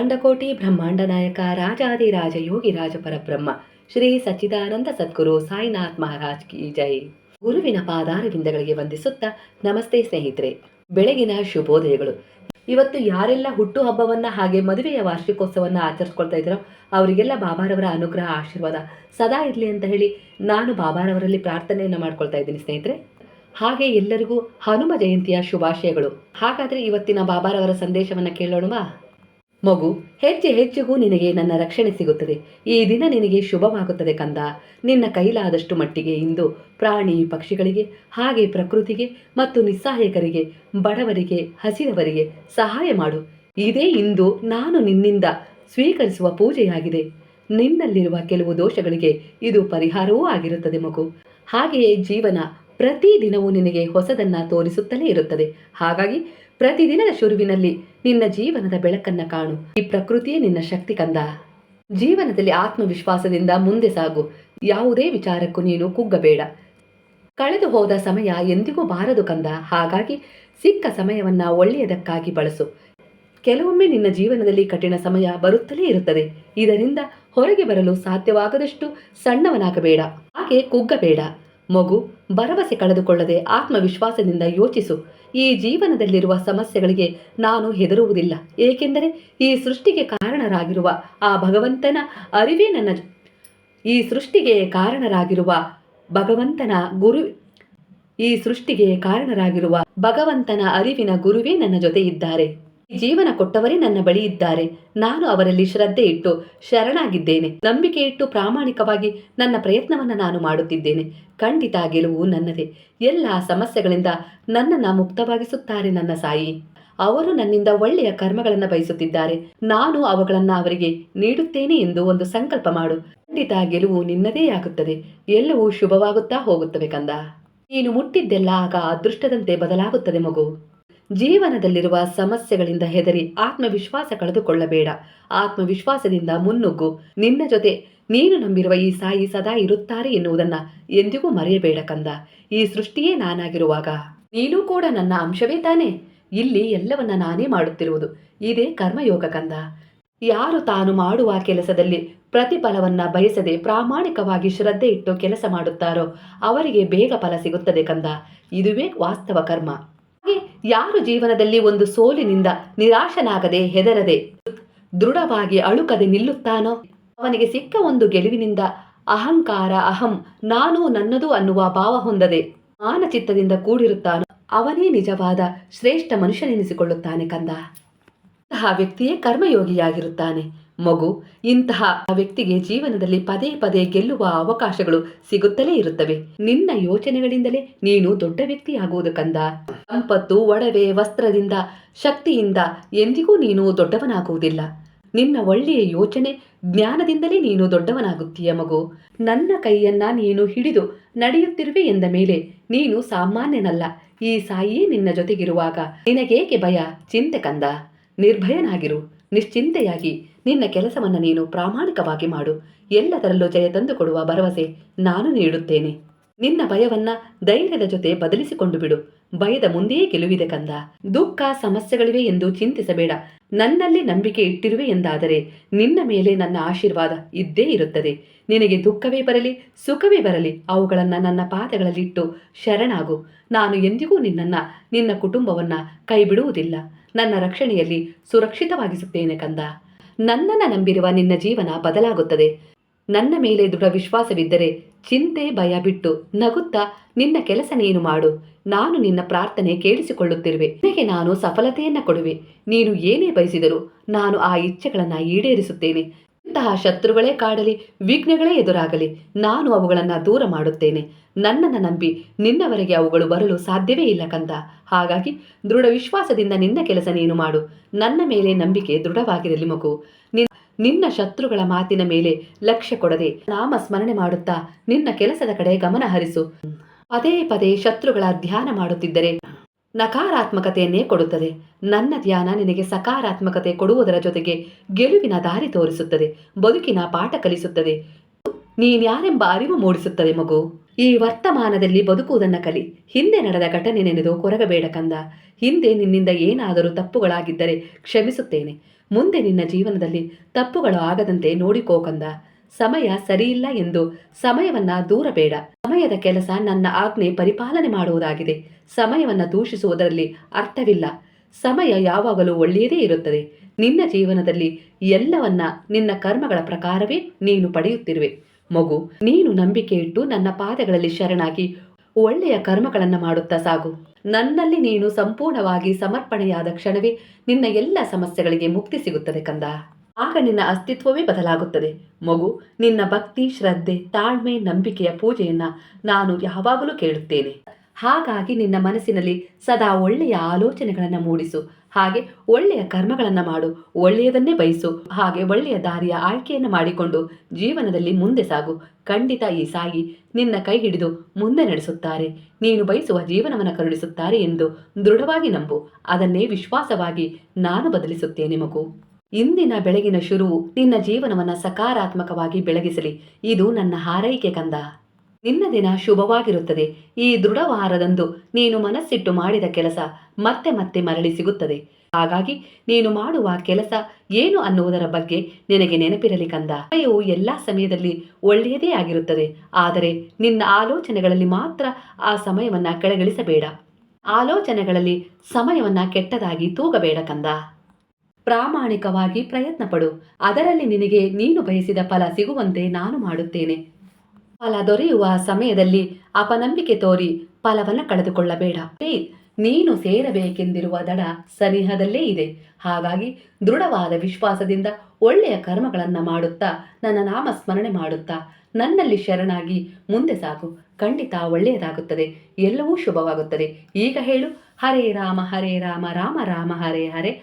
ಅಂಡಕೋಟಿ ಬ್ರಹ್ಮಾಂಡ ನಾಯಕ ರಾಜಾದಿರಾಜ ಯೋಗಿ ರಾಜ ಪರಬ್ರಹ್ಮ ಶ್ರೀ ಸಚ್ಚಿದಾನಂದ ಸದ್ಗುರು ಸಾಯಿನಾಥ್ ಮಹಾರಾಜ್ ಕಿ ಜೈ. ಗುರುವಿನ ಪಾದಾರವಿಂದಗಳಿಗೆ ವಂದಿಸುತ್ತಾ ನಮಸ್ತೆ ಸ್ನೇಹಿತರೆ, ಬೆಳಗಿನ ಶುಭೋದಯಗಳು. ಇವತ್ತು ಯಾರೆಲ್ಲ ಹುಟ್ಟು ಹಬ್ಬವನ್ನ ಹಾಗೆ ಮದುವೆಯ ವಾರ್ಷಿಕೋತ್ಸವವನ್ನು ಆಚರಿಸ್ಕೊಳ್ತಾ ಇದ್ದಾರೋ ಅವರಿಗೆಲ್ಲ ಬಾಬಾರವರ ಅನುಗ್ರಹ, ಆಶೀರ್ವಾದ ಸದಾ ಇರಲಿ ಅಂತ ಹೇಳಿ ನಾನು ಬಾಬಾರವರಲ್ಲಿ ಪ್ರಾರ್ಥನೆಯನ್ನ ಮಾಡ್ಕೊಳ್ತಾ ಇದ್ದೀನಿ ಸ್ನೇಹಿತರೆ. ಹಾಗೆ ಎಲ್ಲರಿಗೂ ಹನುಮ ಜಯಂತಿಯ ಶುಭಾಶಯಗಳು. ಹಾಗಾದ್ರೆ ಇವತ್ತಿನ ಬಾಬಾರವರ ಸಂದೇಶವನ್ನ ಕೇಳೋಣವಾ? ಮಗು ಹೆಚ್ಚು ಹೆಜ್ಜೆಗೂ ನಿನಗೆ ನನ್ನ ರಕ್ಷಣೆ ಸಿಗುತ್ತದೆ. ಈ ದಿನ ನಿನಗೆ ಶುಭವಾಗುತ್ತದೆ ಕಂದ. ನಿನ್ನ ಕೈಲಾದಷ್ಟು ಮಟ್ಟಿಗೆ ಇಂದು ಪ್ರಾಣಿ ಪಕ್ಷಿಗಳಿಗೆ, ಹಾಗೆ ಪ್ರಕೃತಿಗೆ ಮತ್ತು ನಿಸ್ಸಹಾಯಕರಿಗೆ, ಬಡವರಿಗೆ ಹಸಿರವರಿಗೆ ಸಹಾಯ ಮಾಡು. ಇದೇ ಇಂದು ನಾನು ನಿನ್ನಿಂದ ಸ್ವೀಕರಿಸುವ ಪೂಜೆಯಾಗಿದೆ. ನಿನ್ನಲ್ಲಿರುವ ಕೆಲವು ದೋಷಗಳಿಗೆ ಇದು ಪರಿಹಾರವೂ ಆಗಿರುತ್ತದೆ ಮಗು. ಹಾಗೆಯೇ ಜೀವನ ಪ್ರತಿದಿನವೂ ನಿನಗೆ ಹೊಸದನ್ನ ತೋರಿಸುತ್ತಲೇ ಇರುತ್ತದೆ. ಹಾಗಾಗಿ ಪ್ರತಿದಿನದ ಶುರುವಿನಲ್ಲಿ ನಿನ್ನ ಜೀವನದ ಬೆಳಕನ್ನ ಕಾಣು. ಈ ಪ್ರಕೃತಿಯೇ ನಿನ್ನ ಶಕ್ತಿ ಕಂದ. ಜೀವನದಲ್ಲಿ ಆತ್ಮವಿಶ್ವಾಸದಿಂದ ಮುಂದೆ ಸಾಗು. ಯಾವುದೇ ವಿಚಾರಕ್ಕೂ ನೀನು ಕುಗ್ಗಬೇಡ. ಕಳೆದು ಹೋದ ಸಮಯ ಎಂದಿಗೂ ಬಾರದು ಕಂದ. ಹಾಗಾಗಿ ಸಿಕ್ಕ ಸಮಯವನ್ನ ಒಳ್ಳೆಯದಕ್ಕಾಗಿ ಬಳಸು. ಕೆಲವೊಮ್ಮೆ ನಿನ್ನ ಜೀವನದಲ್ಲಿ ಕಠಿಣ ಸಮಯ ಬರುತ್ತಲೇ ಇರುತ್ತದೆ. ಇದರಿಂದ ಹೊರಗೆ ಬರಲು ಸಾಧ್ಯವಾಗದಷ್ಟು ಸಣ್ಣವನಾಗಬೇಡ. ಹಾಗೆ ಕುಗ್ಗಬೇಡ. ಮಗು ಭರವಸೆ ಕಳೆದುಕೊಳ್ಳದೆ ಆತ್ಮವಿಶ್ವಾಸದಿಂದ ಯೋಚಿಸು. ಈ ಜೀವನದಲ್ಲಿರುವ ಸಮಸ್ಯೆಗಳಿಗೆ ನಾನು ಹೆದರುವುದಿಲ್ಲ. ಏಕೆಂದರೆ ಈ ಸೃಷ್ಟಿಗೆ ಕಾರಣರಾಗಿರುವ ಆ ಭಗವಂತನ ಅರಿವೇ ನನ್ನ ಈ ಸೃಷ್ಟಿಗೆ ಕಾರಣರಾಗಿರುವ ಭಗವಂತನ ಗುರು, ಈ ಸೃಷ್ಟಿಗೆ ಕಾರಣರಾಗಿರುವ ಭಗವಂತನ ಅರಿವಿನ ಗುರುವೇ ನನ್ನ ಜೊತೆ ಇದ್ದಾರೆ ಜೀವನ ಕೊಟ್ಟವರೇ ನನ್ನ ಬಳಿ ಇದ್ದಾರೆ. ನಾನು ಅವರಲ್ಲಿ ಶ್ರದ್ಧೆ ಇಟ್ಟು ಶರಣಾಗಿದ್ದೇನೆ. ನಂಬಿಕೆ ಇಟ್ಟು ಪ್ರಾಮಾಣಿಕವಾಗಿ ನನ್ನ ಪ್ರಯತ್ನವನ್ನು ನಾನು ಮಾಡುತ್ತಿದ್ದೇನೆ. ಖಂಡಿತ ಗೆಲುವು ನನ್ನದೇ. ಎಲ್ಲ ಸಮಸ್ಯೆಗಳಿಂದ ನನ್ನನ್ನು ಮುಕ್ತವಾಗಿಸುತ್ತಾರೆ ನನ್ನ ಸಾಯಿ. ಅವರು ನನ್ನಿಂದ ಒಳ್ಳೆಯ ಕರ್ಮಗಳನ್ನು ಬಯಸುತ್ತಿದ್ದಾರೆ. ನಾನು ಅವುಗಳನ್ನು ಅವರಿಗೆ ನೀಡುತ್ತೇನೆ ಎಂದು ಒಂದು ಸಂಕಲ್ಪ ಮಾಡು. ಖಂಡಿತ ಗೆಲುವು ನಿನ್ನದೇ ಆಗುತ್ತದೆ. ಎಲ್ಲವೂ ಶುಭವಾಗುತ್ತಾ ಹೋಗುತ್ತವೆ ಕಂದ. ನೀನು ಮುಟ್ಟಿದ್ದೆಲ್ಲ ಆಗ ಅದೃಷ್ಟದಂತೆ ಬದಲಾಗುತ್ತದೆ ಮಗು. ಜೀವನದಲ್ಲಿರುವ ಸಮಸ್ಯೆಗಳಿಂದ ಹೆದರಿ ಆತ್ಮವಿಶ್ವಾಸ ಕಳೆದುಕೊಳ್ಳಬೇಡ. ಆತ್ಮವಿಶ್ವಾಸದಿಂದ ಮುನ್ನುಗ್ಗು. ನಿನ್ನ ಜೊತೆ ನೀನು ನಂಬಿರುವ ಈ ಸಾಯಿ ಸದಾ ಇರುತ್ತಾರೆ ಎನ್ನುವುದನ್ನು ಎಂದಿಗೂ ಮರೆಯಬೇಡ ಕಂದ. ಈ ಸೃಷ್ಟಿಯೇ ನಾನಾಗಿರುವಾಗ. ನೀನು ಕೂಡ ನನ್ನ ಅಂಶವೇ ತಾನೇ? ಇಲ್ಲಿ ಎಲ್ಲವನ್ನ ನಾನೇ ಮಾಡುತ್ತಿರುವುದು. ಇದೇ ಕರ್ಮಯೋಗ ಕಂದ. ಯಾರು ತಾನು ಮಾಡುವ ಕೆಲಸದಲ್ಲಿ ಪ್ರತಿಫಲವನ್ನ ಬಯಸದೆ ಪ್ರಾಮಾಣಿಕವಾಗಿ ಶ್ರದ್ಧೆ ಇಟ್ಟು ಕೆಲಸ ಮಾಡುತ್ತಾರೋ ಅವರಿಗೆ ಬೇಗ ಫಲ ಸಿಗುತ್ತದೆ ಕಂದ. ಇದುವೇ ವಾಸ್ತವ ಕರ್ಮ. ಯಾರು ಜೀವನದಲ್ಲಿ ಒಂದು ಸೋಲಿನಿಂದ ನಿರಾಶನಾಗದೆ ಹೆದರದೆ ದೃಢವಾಗಿ ಅಳುಕದೆ ನಿಲ್ಲುತ್ತಾನೋ? ಅವನಿಗೆ ಸಿಕ್ಕ ಒಂದು ಗೆಲುವಿನಿಂದ ಅಹಂಕಾರ, ಅಹಂ, ನಾನು ನನ್ನದು ಅನ್ನುವ ಭಾವ ಹೊಂದದೆ ಮಾನಚಿತ್ತದಿಂದ ಕೂಡಿರುತ್ತಾನೋ? ಅವನೇ ನಿಜವಾದ ಶ್ರೇಷ್ಠ ಮನುಷ್ಯನೆನಿಸಿಕೊಳ್ಳುತ್ತಾನೆ ಕಂದ. ಅಂತಹ ವ್ಯಕ್ತಿಯೇ ಕರ್ಮಯೋಗಿಯಾಗಿರುತ್ತಾನೆ. ಮಗು, ಇಂತಹ ವ್ಯಕ್ತಿಗೆ ಜೀವನದಲ್ಲಿ ಪದೇ ಪದೇ ಗೆಲ್ಲುವ ಅವಕಾಶಗಳು ಸಿಗುತ್ತಲೇ ಇರುತ್ತವೆ. ನಿನ್ನ ಯೋಚನೆಗಳಿಂದಲೇ ನೀನು ದೊಡ್ಡ ವ್ಯಕ್ತಿಯಾಗುವುದು ಕಂದ. ಸಂಪತ್ತು, ಒಡವೆ, ವಸ್ತ್ರದಿಂದ, ಶಕ್ತಿಯಿಂದ ಎಂದಿಗೂ ನೀನು ದೊಡ್ಡವನಾಗುವುದಿಲ್ಲ. ನಿನ್ನ ಒಳ್ಳೆಯ ಯೋಚನೆ ಜ್ಞಾನದಿಂದಲೇ ನೀನು ದೊಡ್ಡವನಾಗುತ್ತೀಯ ಮಗು. ನನ್ನ ಕೈಯನ್ನ ನೀನು ಹಿಡಿದು ನಡೆಯುತ್ತಿರುವೆ ಎಂದ ಮೇಲೆ ನೀನು ಸಾಮಾನ್ಯನಲ್ಲ. ಈ ಸಾಯಿಯೇ ನಿನ್ನ ಜೊತೆಗಿರುವಾಗ ನಿನಗೇಕೆ ಭಯ? ಚಿಂತೆ ಕಂದ. ನಿರ್ಭಯನಾಗಿರು. ನಿಶ್ಚಿಂತೆಯಾಗಿ ನಿನ್ನ ಕೆಲಸವನ್ನು ನೀನು ಪ್ರಾಮಾಣಿಕವಾಗಿ ಮಾಡು. ಎಲ್ಲದರಲ್ಲೂ ಜಯ ತಂದುಕೊಡುವ ಭರವಸೆ ನಾನು ನೀಡುತ್ತೇನೆ. ನಿನ್ನ ಭಯವನ್ನ ಧೈರ್ಯದ ಜೊತೆ ಬದಲಿಸಿಕೊಂಡು ಬಿಡು. ಭಯದ ಮುಂದೆಯೇ ಗೆಲುವಿದೆ ಕಂದ. ದುಃಖ, ಸಮಸ್ಯೆಗಳಿವೆ ಎಂದು ಚಿಂತಿಸಬೇಡ. ನನ್ನಲ್ಲಿ ನಂಬಿಕೆ ಇಟ್ಟಿರುವೆ ಎಂದಾದರೆ ನಿನ್ನ ಮೇಲೆ ನನ್ನ ಆಶೀರ್ವಾದ ಇದ್ದೇ ಇರುತ್ತದೆ. ನಿನಗೆ ದುಃಖವೇ ಬರಲಿ, ಸುಖವೇ ಬರಲಿ, ಅವುಗಳನ್ನು ನನ್ನ ಪಾದಗಳಲ್ಲಿಟ್ಟು ಶರಣಾಗು. ನಾನು ಎಂದಿಗೂ ನಿನ್ನನ್ನ, ನಿನ್ನ ಕುಟುಂಬವನ್ನ ಕೈಬಿಡುವುದಿಲ್ಲ. ನನ್ನ ರಕ್ಷಣೆಯಲ್ಲಿ ಸುರಕ್ಷಿತವಾಗಿಸುತ್ತೇನೆ ಕಂದ. ನನ್ನನ್ನು ನಂಬಿರುವ ನಿನ್ನ ಜೀವನ ಬದಲಾಗುತ್ತದೆ. ನನ್ನ ಮೇಲೆ ದೃಢ ವಿಶ್ವಾಸವಿದ್ದರೆ ಚಿಂತೆ, ಭಯ ಬಿಟ್ಟು ನಗುತ್ತಾ ನಿನ್ನ ಕೆಲಸ ನೀನು ಮಾಡು. ನಾನು ನಿನ್ನ ಪ್ರಾರ್ಥನೆ ಕೇಳಿಸಿಕೊಳ್ಳುತ್ತಿರುವೆ. ನಿನಗೆ ನಾನು ಸಫಲತೆಯನ್ನ ಕೊಡುವೆ. ನೀನು ಏನೇ ಬಯಸಿದರೂ ನಾನು ಆ ಇಚ್ಛೆಗಳನ್ನು ಈಡೇರಿಸುತ್ತೇನೆ. ಇಂತಹ ಶತ್ರುಗಳೇ ಕಾಡಲಿ, ವಿಘ್ನಗಳೇ ಎದುರಾಗಲಿ, ನಾನು ಅವುಗಳನ್ನು ದೂರ ಮಾಡುತ್ತೇನೆ. ನನ್ನನ್ನು ನಂಬಿ ನಿನ್ನವರೆಗೆ ಅವುಗಳು ಬರಲು ಸಾಧ್ಯವೇ ಇಲ್ಲ ಕಂದ. ಹಾಗಾಗಿ ದೃಢ ವಿಶ್ವಾಸದಿಂದ ನಿನ್ನ ಕೆಲಸ ನೀನು ಮಾಡು. ನನ್ನ ಮೇಲೆ ನಂಬಿಕೆ ದೃಢವಾಗಿರಲಿ ಮಗು. ನಿನ್- ನಿನ್ನ ಶತ್ರುಗಳ ಮಾತಿನ ಮೇಲೆ ಲಕ್ಷ್ಯ ಕೊಡದೆ ನಾಮ ಸ್ಮರಣೆ ಮಾಡುತ್ತಾ ನಿನ್ನ ಕೆಲಸದ ಕಡೆ ಗಮನ ಹರಿಸು. ಪದೇ ಪದೇ ಶತ್ರುಗಳ ಧ್ಯಾನ ಮಾಡುತ್ತಿದ್ದರೆ ನಕಾರಾತ್ಮಕತೆಯನ್ನೇ ಕೊಡುತ್ತದೆ. ನನ್ನ ಧ್ಯಾನ ನಿನಗೆ ಸಕಾರಾತ್ಮಕತೆ ಕೊಡುವುದರ ಜೊತೆಗೆ ಗೆಲುವಿನ ದಾರಿ ತೋರಿಸುತ್ತದೆ, ಬದುಕಿನ ಪಾಠ ಕಲಿಸುತ್ತದೆ. ನೀನ್ಯಾರೆಂಬ ಅರಿವು ಮೂಡಿಸುತ್ತದೆ ಮಗು. ಈ ವರ್ತಮಾನದಲ್ಲಿ ಬದುಕುವುದನ್ನ ಕಲಿ. ಹಿಂದೆ ನಡೆದ ಘಟನೆ ನೆನೆದು ಕೊರಗಬೇಡ ಕಂದ. ಹಿಂದೆ ನಿನ್ನಿಂದ ಏನಾದರೂ ತಪ್ಪುಗಳಾಗಿದ್ದರೆ ಕ್ಷಮಿಸುತ್ತೇನೆ. ಮುಂದೆ ನಿನ್ನ ಜೀವನದಲ್ಲಿ ತಪ್ಪುಗಳು ಆಗದಂತೆ ನೋಡಿಕೋ ಕಂದ. ಸಮಯ ಸರಿಯಿಲ್ಲ ಎಂದು ಸಮಯವನ್ನ ದೂರಬೇಡ. ಸಮಯದ ಕೆಲಸ ನನ್ನ ಆಜ್ಞೆ ಪರಿಪಾಲನೆ ಮಾಡುವುದಾಗಿದೆ. ಸಮಯವನ್ನ ದೂಷಿಸುವುದರಲ್ಲಿ ಅರ್ಥವಿಲ್ಲ. ಸಮಯ ಯಾವಾಗಲೂ ಒಳ್ಳೆಯದೇ ಇರುತ್ತದೆ. ನಿನ್ನ ಜೀವನದಲ್ಲಿ ಎಲ್ಲವನ್ನ ನಿನ್ನ ಕರ್ಮಗಳ ಪ್ರಕಾರವೇ ನೀನು ಪಡೆಯುತ್ತಿರುವೆ. ಮಗು, ನೀನು ನಂಬಿಕೆ ಇಟ್ಟು ನನ್ನ ಪಾದಗಳಲ್ಲಿ ಶರಣಾಗಿ ಒಳ್ಳೆಯ ಕರ್ಮಗಳನ್ನು ಮಾಡುತ್ತಾ ಸಾಗು. ನನ್ನಲ್ಲಿ ನೀನು ಸಂಪೂರ್ಣವಾಗಿ ಸಮರ್ಪಣೆಯಾದ ಕ್ಷಣವೇ ನಿನ್ನ ಎಲ್ಲ ಸಮಸ್ಯೆಗಳಿಗೆ ಮುಕ್ತಿ ಸಿಗುತ್ತದೆ ಕಂದ. ಆಗ ನಿನ್ನ ಅಸ್ತಿತ್ವವೇ ಬದಲಾಗುತ್ತದೆ. ಮಗು, ನಿನ್ನ ಭಕ್ತಿ, ಶ್ರದ್ಧೆ, ತಾಳ್ಮೆ, ನಂಬಿಕೆಯ ಪೂಜೆಯನ್ನ ನಾನು ಯಾವಾಗಲೂ ಕೇಳುತ್ತೇನೆ. ಹಾಗಾಗಿ ನಿನ್ನ ಮನಸ್ಸಿನಲ್ಲಿ ಸದಾ ಒಳ್ಳೆಯ ಆಲೋಚನೆಗಳನ್ನು ಮೂಡಿಸು. ಹಾಗೆ ಒಳ್ಳೆಯ ಕರ್ಮಗಳನ್ನು ಮಾಡು. ಒಳ್ಳೆಯದನ್ನೇ ಬಯಸು. ಹಾಗೆ ಒಳ್ಳೆಯ ದಾರಿಯ ಆಯ್ಕೆಯನ್ನು ಮಾಡಿಕೊಂಡು ಜೀವನದಲ್ಲಿ ಮುಂದೆ ಸಾಗು. ಖಂಡಿತ ಈ ಸಾಯಿ ನಿನ್ನ ಕೈ ಹಿಡಿದು ಮುಂದೆ ನಡೆಸುತ್ತಾರೆ. ನೀನು ಬಯಸುವ ಜೀವನವನ್ನು ಕರುಣಿಸುತ್ತಾರೆ ಎಂದು ದೃಢವಾಗಿ ನಂಬು. ಅದನ್ನೇ ವಿಶ್ವಾಸವಾಗಿ ನಾನು ಬದಲಿಸುತ್ತೇನೆ ಮಗು. ಇಂದಿನ ಬೆಳಗಿನ ಶುರುವು ನಿನ್ನ ಜೀವನವನ್ನು ಸಕಾರಾತ್ಮಕವಾಗಿ ಬೆಳಗಿಸಲಿ. ಇದು ನನ್ನ ಹಾರೈಕೆ ಕಂದ. ನಿನ್ನ ದಿನ ಶುಭವಾಗಿರುತ್ತದೆ. ಈ ದೃಢವಾರದಂದು ನೀನು ಮನಸ್ಸಿಟ್ಟು ಮಾಡಿದ ಕೆಲಸ ಮತ್ತೆ ಮತ್ತೆ ಮರಳಿ ಸಿಗುತ್ತದೆ. ಹಾಗಾಗಿ ನೀನು ಮಾಡುವ ಕೆಲಸ ಏನು ಅನ್ನುವುದರ ಬಗ್ಗೆ ನಿನಗೆ ನೆನಪಿರಲಿ ಕಂದ. ಸಮಯವು ಎಲ್ಲಾ ಸಮಯದಲ್ಲಿ ಒಳ್ಳೆಯದೇ ಆಗಿರುತ್ತದೆ. ಆದರೆ ನಿನ್ನ ಆಲೋಚನೆಗಳಲ್ಲಿ ಮಾತ್ರ ಆ ಸಮಯವನ್ನ ಕೆಳಗಿಳಿಸಬೇಡ. ಆಲೋಚನೆಗಳಲ್ಲಿ ಸಮಯವನ್ನ ಕೆಟ್ಟದಾಗಿ ತೂಗಬೇಡ ಕಂದ. ಪ್ರಾಮಾಣಿಕವಾಗಿ ಪ್ರಯತ್ನ ಪಡು ಅದರಲ್ಲಿ ನಿನಗೆ ನೀನು ಬಯಸಿದ ಫಲ ಸಿಗುವಂತೆ ನಾನು ಮಾಡುತ್ತೇನೆ. ಫಲ ದೊರೆಯುವ ಸಮಯದಲ್ಲಿ ಅಪನಂಬಿಕೆ ತೋರಿ ಫಲವನ್ನು ಕಳೆದುಕೊಳ್ಳಬೇಡ. ನೀನು ಸೇರಬೇಕೆಂದಿರುವ ದಡ ಸನಿಹದಲ್ಲೇ ಇದೆ. ಹಾಗಾಗಿ ದೃಢವಾದ ವಿಶ್ವಾಸದಿಂದ ಒಳ್ಳೆಯ ಕರ್ಮಗಳನ್ನು ಮಾಡುತ್ತಾ, ನನ್ನ ನಾಮ ಸ್ಮರಣೆ ಮಾಡುತ್ತಾ, ನನ್ನಲ್ಲಿ ಶರಣಾಗಿ ಮುಂದೆ ಸಾಗು. ಖಂಡಿತ ಒಳ್ಳೆಯದಾಗುತ್ತದೆ. ಎಲ್ಲವೂ ಶುಭವಾಗುತ್ತದೆ. ಈಗ ಹೇಳು. ಹರೇ ರಾಮ ಹರೇ ರಾಮ ರಾಮ ರಾಮ, ಹರೇ ಹರೇ.